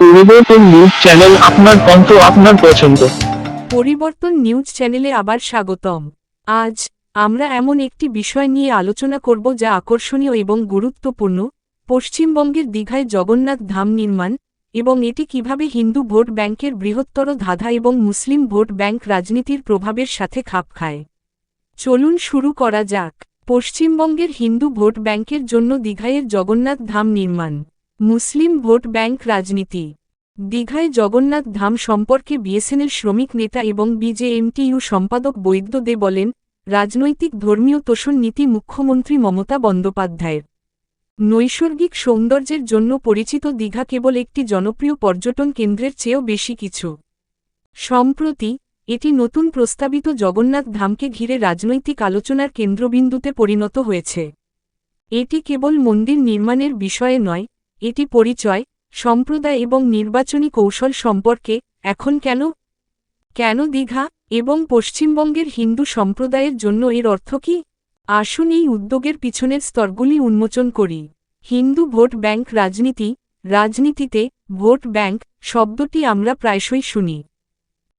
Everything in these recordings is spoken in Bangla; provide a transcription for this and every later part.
পরিবর্তন নিউজ চ্যানেল আপনার কণ্ঠ আপনার পছন্দ। পরিবর্তন নিউজ চ্যানেলে আবার স্বাগতম। আজ আমরা এমন একটি বিষয় নিয়ে আলোচনা করব যা আকর্ষণীয় এবং গুরুত্বপূর্ণ, পশ্চিমবঙ্গের দীঘায় জগন্নাথ ধাম নির্মাণ এবং এটি কীভাবে হিন্দু ভোট ব্যাংকের বৃহত্তর ধাঁধা এবং মুসলিম ভোট ব্যাংক রাজনীতির প্রভাবের সাথে খাপ খায়। চলুন শুরু করা যাক। পশ্চিমবঙ্গের হিন্দু ভোট ব্যাংকের জন্য দীঘায়ের জগন্নাথ ধাম নির্মাণ। মুসলিম ভোট ব্যাংক রাজনীতি। দীঘায় জগন্নাথ ধাম সম্পর্কে বিএসএনএল শ্রমিক নেতা এবং বিজেএমটিইউ সম্পাদক বৈদ্য দে বলেন, রাজনৈতিক ধর্মীয় তোষণ নীতি মুখ্যমন্ত্রী মমতা বন্দ্যোপাধ্যায়ের। নৈসর্গিক সৌন্দর্যের জন্য পরিচিত দীঘা কেবল একটি জনপ্রিয় পর্যটন কেন্দ্রের চেয়েও বেশি কিছু। সম্প্রতি, এটি নতুন প্রস্তাবিত জগন্নাথ ধামকে ঘিরে রাজনৈতিক আলোচনার কেন্দ্রবিন্দুতে পরিণত হয়েছে। এটি কেবল মন্দির নির্মাণের বিষয়ে নয় এটি পরিচয়, সম্প্রদায় এবং নির্বাচনী কৌশল সম্পর্কে এখন কেন? কেন দীঘা এবং পশ্চিমবঙ্গের হিন্দু সম্প্রদায়ের জন্য এর অর্থ কি? আসুন এই উদ্যোগের পিছনের স্তরগুলি উন্মোচন করি। হিন্দু ভোট ব্যাংক রাজনীতি, রাজনীতিতে ভোট ব্যাংক শব্দটি আমরা প্রায়শই শুনি।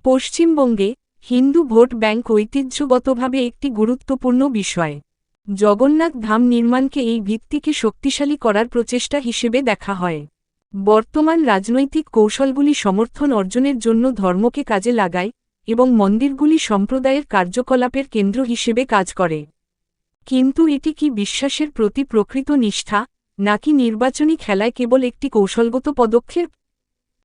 পশ্চিমবঙ্গে হিন্দু ভোট ব্যাংক ঐতিহ্যগতভাবে একটি গুরুত্বপূর্ণ বিষয়। জগন্নাথ ধাম নির্মাণকে এই ভিত্তিকে শক্তিশালী করার প্রচেষ্টা হিসেবে দেখা হয়। বর্তমান রাজনৈতিক কৌশলগুলি সমর্থন অর্জনের জন্য ধর্মকে কাজে লাগায় এবং মন্দিরগুলি সম্প্রদায়ের কার্যকলাপের কেন্দ্র হিসেবে কাজ করে। কিন্তু এটি কি বিশ্বাসের প্রতি প্রকৃত নিষ্ঠা, নাকি নির্বাচনী খেলায় কেবল একটি কৌশলগত পদক্ষেপ?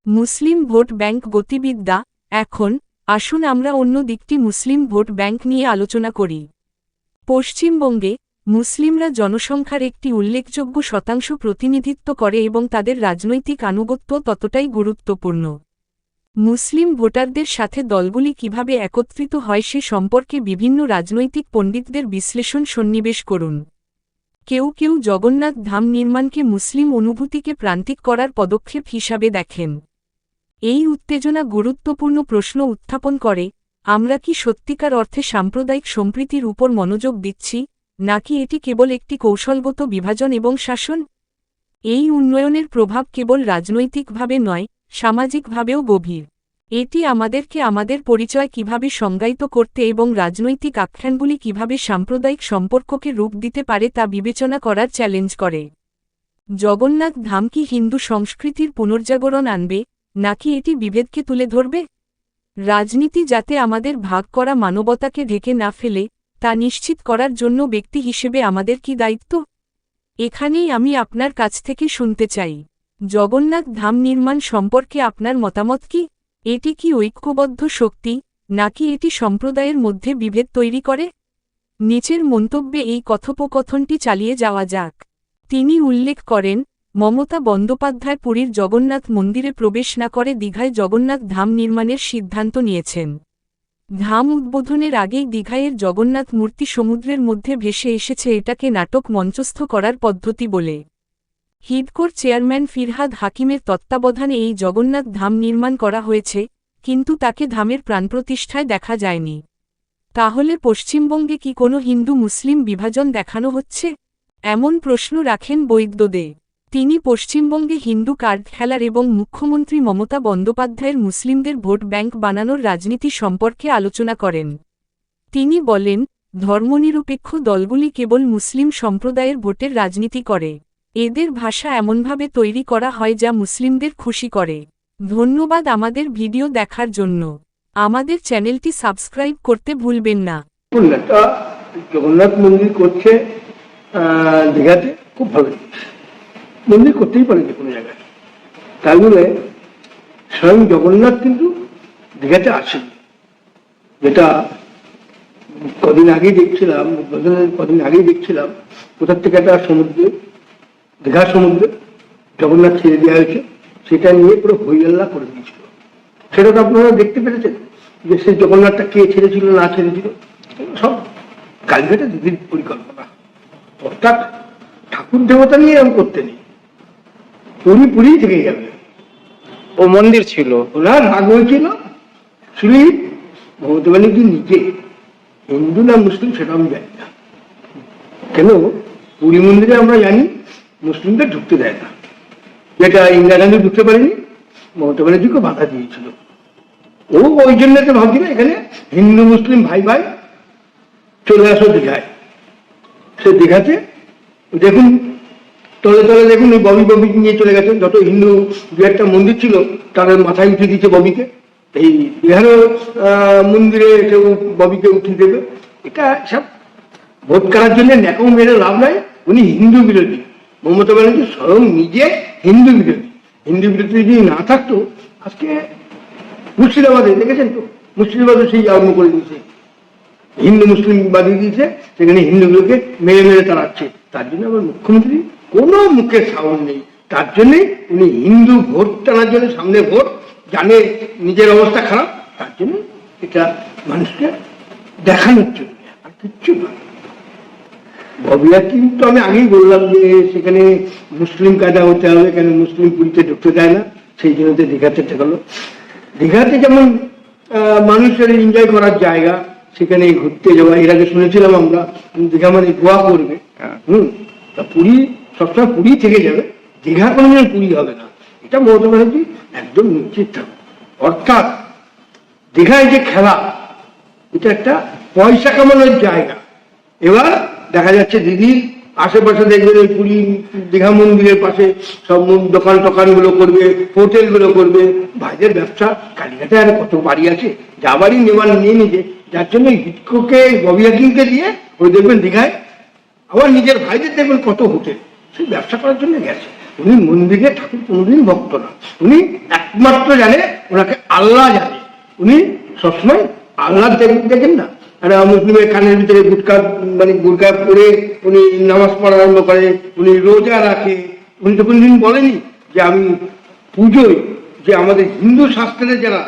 মুসলিম ভোট ব্যাংক গতিবিদ্যা, এখন আসুন আমরা অন্য দিকটি মুসলিম ভোট ব্যাংক নিয়ে আলোচনা করি। পশ্চিমবঙ্গে, মুসলিমরা জনসংখ্যার একটি উল্লেখযোগ্য শতাংশ প্রতিনিধিত্ব করে এবং তাদের রাজনৈতিক আনুগত্য ততটাই গুরুত্বপূর্ণ। মুসলিম ভোটারদের সাথে দলগুলি কীভাবে একত্রিত হয় সে সম্পর্কে বিভিন্ন রাজনৈতিক পণ্ডিতদের বিশ্লেষণ সন্নিবেশ করুন। কেউ কেউ জগন্নাথ ধাম নির্মাণকে মুসলিম অনুভূতিকে প্রান্তিক করার পদক্ষেপ হিসাবে দেখেন। এই উত্তেজনা গুরুত্বপূর্ণ প্রশ্ন উত্থাপন করে আমরা কি সত্যিকার অর্থে সাম্প্রদায়িক সম্প্রীতির উপর মনোযোগ দিচ্ছি, নাকি এটি কেবল একটি কৌশলগত বিভাজন এবং শাসন? এই উন্নয়নের প্রভাব কেবল রাজনৈতিকভাবে নয়, সামাজিকভাবেও গভীর। এটি আমাদেরকে আমাদের পরিচয় কীভাবে সংজ্ঞায়িত করতে এবং রাজনৈতিক আখ্যানগুলি কীভাবে সাম্প্রদায়িক সম্পর্ককে রূপ দিতে পারে তা বিবেচনা করার চ্যালেঞ্জ করে। জগন্নাথ ধাম কি হিন্দু সংস্কৃতির পুনর্জাগরণ আনবে, নাকি এটি বিভেদকে তুলে ধরবে? রাজনীতি যাতে আমাদের ভাগ করা মানবতাকে ঢেকে না ফেলে, তা নিশ্চিত করার জন্য ব্যক্তি হিসেবে আমাদের কি দায়িত্ব? এখানেই আমি আপনার কাছ থেকে শুনতে চাই। জগন্নাথ ধাম নির্মাণ সম্পর্কে আপনার মতামত কি? এটি কি ঐক্যবদ্ধ শক্তি, নাকি এটি সম্প্রদায়ের মধ্যে বিভেদ তৈরি করে? নিচের মন্তব্যে এই কথোপকথনটি চালিয়ে যাওয়া যাক। তিনি উল্লেখ করেন মমতা বন্দ্যোপাধ্যায় পুরীর জগন্নাথ মন্দিরে প্রবেশ না করে দীঘায় জগন্নাথ ধাম নির্মাণের সিদ্ধান্ত নিয়েছেন। ধাম উদ্বোধনের আগেই দীঘায়ের জগন্নাথ মূর্তি সমুদ্রের মধ্যে ভেসে এসেছে এটাকে নাটক মঞ্চস্থ করার পদ্ধতি বলে। হিডকোর চেয়ারম্যান ফিরহাদ হাকিমের তত্ত্বাবধানে এই জগন্নাথ ধাম নির্মাণ করা হয়েছে, কিন্তু তাকে ধামের প্রাণপ্রতিষ্ঠায় দেখা যায়নি। তাহলে পশ্চিমবঙ্গে কি কোনো হিন্দু মুসলিম বিভাজন দেখানো হচ্ছে? এমন প্রশ্ন রাখেন বৈদ্যদে তিনি পশ্চিমবঙ্গে হিন্দু কার্ড খেলার এবং মুখ্যমন্ত্রী মমতা বন্দ্যোপাধ্যায়ের মুসলিমদের ভোট ব্যাংক বানানোর রাজনীতি সম্পর্কে আলোচনা করেন। তিনি বলেন, ধর্মনিরপেক্ষ দলগুলি কেবল মুসলিম সম্প্রদায়ের ভোটের রাজনীতি করে। এদের ভাষা এমনভাবে তৈরি করা হয় যা মুসলিমদের খুশি করে। ধন্যবাদ আমাদের ভিডিও দেখার জন্য। আমাদের চ্যানেলটি সাবস্ক্রাইব করতে ভুলবেন না। জগন্নাথ মন্দির করছে দীঘাতে, খুব ভালো। মন্দির করতেই পারে যে কোনো জায়গায়। তাই বলে স্বয়ং জগন্নাথ কিন্তু দীঘাতে আসেন যেটা কদিন আগেই দেখছিলাম কদিন আগেই দেখছিলাম, কোথার থেকে একটা সমুদ্রে দীঘা সমুদ্রে জগন্নাথ ছেড়ে দেওয়া হয়েছে, সেটা নিয়ে পুরো হইয়াল্লা করে দিয়েছিল। সেটা তো আপনারা দেখতে পেরেছেন যে সেই জগন্নাথটা কে ছেড়েছিল, না ছেড়েছিল সব কালীঘাটে দিদির পরিকল্পনা। অর্থাৎ ঠাকুর দেবতা নিয়ে এরকম করতে নেই। পুরী পুরী থেকে যাবে ও মন্দির ছিল। ওনার রাগ হয়েছিল। শুনি মমতা ব্যানার্জি নিজে? হিন্দু না মুসলিম সেটা আমি জানি না। কেন? পুরী মন্দিরে আমরা জানি মুসলিমদের ঢুকতে দেয় না। যেটা ইন্দিরা গান্ধী ঢুকতে পারেনি মমতা ব্যানার্জিকে বাধা দিয়েছিল। ও ওই জন্য তো ভাবছিল এখানে হিন্দু মুসলিম ভাই ভাই চলে আসো দীঘায়। সে দীঘাতে দেখুন তলে তলে দেখুন ওই ববি ববি নিয়ে চলে গেছে। যত হিন্দু দু একটা মন্দির ছিল, তাদের মাথায় উঠে দিয়েছে ববিকে। এই বিহারও মন্দিরে কেউ ববিকে উঠিয়ে দেবে। এটা সব ভোট করার জন্য ন্যাকম মেরে লাভ নাই। উনি হিন্দু বিরোধী। মমতা ব্যানার্জি স্বয়ং নিজে হিন্দু বিরোধী। হিন্দু বিরোধী যদি না থাকতো, আজকে মুর্শিদাবাদে, দেখেছেন তো? মুর্শিদাবাদে সেই আরম্ভ করে দিয়েছে। হিন্দু মুসলিম বাদিয়ে দিয়েছে, সেখানে হিন্দুগুলোকে মেরে মেরে তাড়াচ্ছে। তার জন্য আবার মুখ্যমন্ত্রী কোনো মুখে সাউন্ড নেই। তার জন্যে উনি হিন্দু ভোট টানার জন্য সামনে ভোট জানে নিজের অবস্থা খারাপ তার জন্য এটা মানুষকে দেখানোর জন্য। আর কিচ্ছু নয়। ববিয়া কিন্তু আমি আগেই বললাম যে সেখানে মুসলিম কায়দা হতে হবে কেন মুসলিম পুরীতে ঢুকতে দেয় না? সেই জন্য তো দীঘাতে গেল। দীঘাতে যেমন আহ, মানুষের এনজয় করার জায়গা সেখানে ঘুরতে যাওয়া এর আগে শুনেছিলাম আমরা দীঘা মানে গোয়া করবে হুম তা পুরী সবসময় পুরী থেকে যাবে, দীঘা কোনোদিন পুরী হবে না। এটা মমতা ব্যানার্জি একদম নিশ্চিত থাকবে। অর্থাৎ দীঘায় যে খেলা, এটা একটা পয়সা কামানোর জায়গা। এবার দেখা যাচ্ছে দিদির আশেপাশে দেখবেন ওই পুরী, দীঘা মন্দিরের পাশে সব দোকান টোকানগুলো করবে হোটেলগুলো করবে। ভাইদের ব্যবসা কালীঘাটে আর কত বাড়ি আছে যা বাড়ি নেওয়ার নিয়ে নিজে যার জন্য হিটকোকে, ববি হাকিমকে দিয়ে ওই দেখবেন দীঘায়, আবার নিজের ভাইদের দেখবেন কত হোটেল। সেই ব্যবসা করার জন্য গেছে। উনি মন্দিরে ঠাকুর কোনোদিন ভক্ত না। উনি একমাত্র জানে, ওনাকে আল্লাহ জানে। উনি সবসময় আল্লাহ দেখেন না। একটা মুসলিমের কানের ভিতরে গুটকা মানে গুটকা পরে উনি নামাজ পড়া আরম্ভ করে, উনি রোজা রাখে। উনি তো কোনদিন বলেনি যে আমি পুজোয় যে আমাদের হিন্দু শাস্ত্রে যারা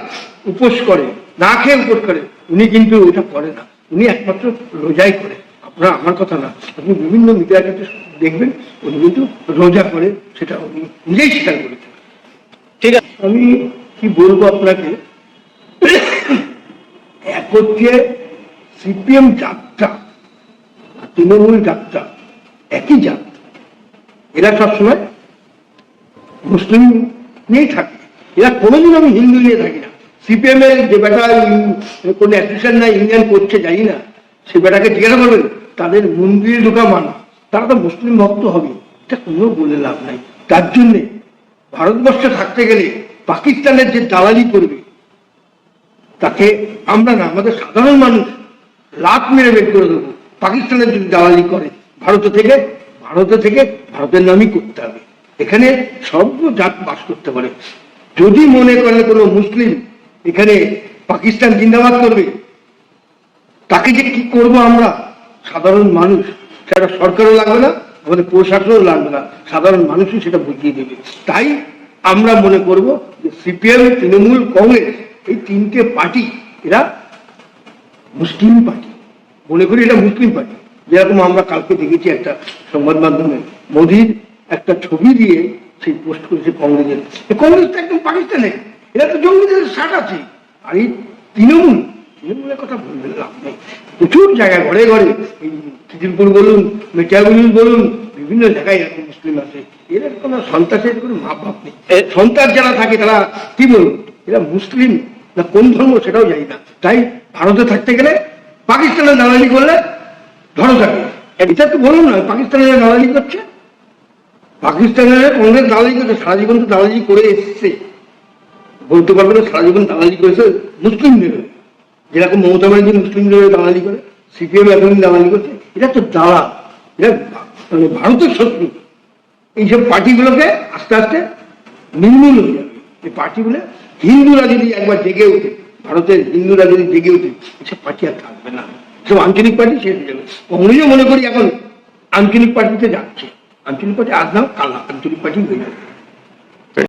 উপোস করে, না খেয়ে উপোস করে, উনি কিন্তু ওটা করে না। উনি একমাত্র রোজাই করে। আপনারা আমার কথা না। আপনি বিভিন্ন মিডিয়ার কাছে দেখবেন উনি কিন্তু রোজা করে সেটা উনি নিজেই স্বীকার করেছেন ঠিক আছে। আমি কি বলব আপনাকে? এক হচ্ছে সিপিএম যাত্রা আর তৃণমূল যাত্রা একই জাত এরা সবসময় মুসলিম নিয়েই থাকে। এরা কোনোদিন আমি হিন্দু নিয়ে থাকি না। সিপিএম এর যে বেটা কোনো অ্যাসোসিয়েশন না ইউনিয়ন করছে জানি না। সে বেটাকে জিজ্ঞাসা করবেন তাদের মন্দিরে ঢোকা মানা। তারা তো মুসলিম ভক্ত হবে। এটা কোনো বলে লাভ নাই। তার জন্যে ভারতবর্ষে থাকতে গেলে পাকিস্তানের যে দালালি করবে, তাকে আমরা না, আমাদের সাধারণ মানুষ লাখ মেরে বের করে দেবো। পাকিস্তানের যদি দালালি করে, ভারত থেকে ভারত থেকে ভারতের নামই করতে হবে। এখানে সব জাত বাস করতে পারে। যদি মনে করে কোনো মুসলিম এখানে পাকিস্তান জিন্দাবাদ করবে, তাকে যে কি করব আমরা? সাধারণ মানুষ, সেটা সরকারও লাগবে না, আমাদের প্রশাসনও লাগবে না। সাধারণ মানুষই সেটা বুঝিয়ে দেবে। তাই আমরা মনে করব যে সিপিএম, তৃণমূল, কংগ্রেস এই তিনটে পার্টি, এরা মুসলিম পার্টি। মনে করি এটা মুসলিম পার্টি। যেরকম আমরা কালকে দেখেছি একটা সংবাদ মাধ্যমে, মোদির একটা ছবি দিয়ে সেই পোস্ট করেছে কংগ্রেসের। কংগ্রেস তো একদম পাকিস্তানের। এরা তো জঙ্গিদের শার্ট আছে। আর এই তৃণমূল, তৃণমূলের কথা বলবেন লাভ নেই। প্রচুর জায়গায় ঘরে ঘরে খিদিরপুর বলুন মেটিয়াগুলি বলুন, বিভিন্ন জায়গায় এরকম মুসলিম আছে। এরা কোনো সন্ত্রাসের কোনো ভাব ভাব নেই সন্ত্রাস যারা থাকে তারা কি বলুন, এরা মুসলিম না কোন ধর্ম সেটাও জানি না। তাই ভারতে থাকতে গেলে পাকিস্তানের দালালি করলে ধরো থাকে এটা তো বলুন না পাকিস্তানের দালালি করছে। পাকিস্তানের কংগ্রেস দালালি করছে, সারা জীবন তো দালালি করে এসছে। বলতে পারবে না সারা জীবন দালালি করেছে মুসলিমদের। যেরকম মমতা ব্যানার্জি মুসলিমদের হয়ে দালালি করে, সিপিএম এখন দালালি করছে এটা তো দালাল। এটা মানে ভারতের শত্রু। এইসব পার্টিগুলোকে আস্তে আস্তে নির্মূল হয়ে যাবে। এই পার্টিগুলো হিন্দুরা যদি একবার জেগে ওঠে, ভারতের হিন্দুরা যদি জেগে ওঠে, এসব পার্টি আর থাকবে না। সব আঞ্চলিক পার্টি শেষ হয়ে যাবে। কংগ্রেসও মনে করি এখন আঞ্চলিক পার্টিতে যাচ্ছে। আঞ্চলিক পার্টি আজ নাও কাল আঞ্চলিক পার্টি হয়ে যাবে।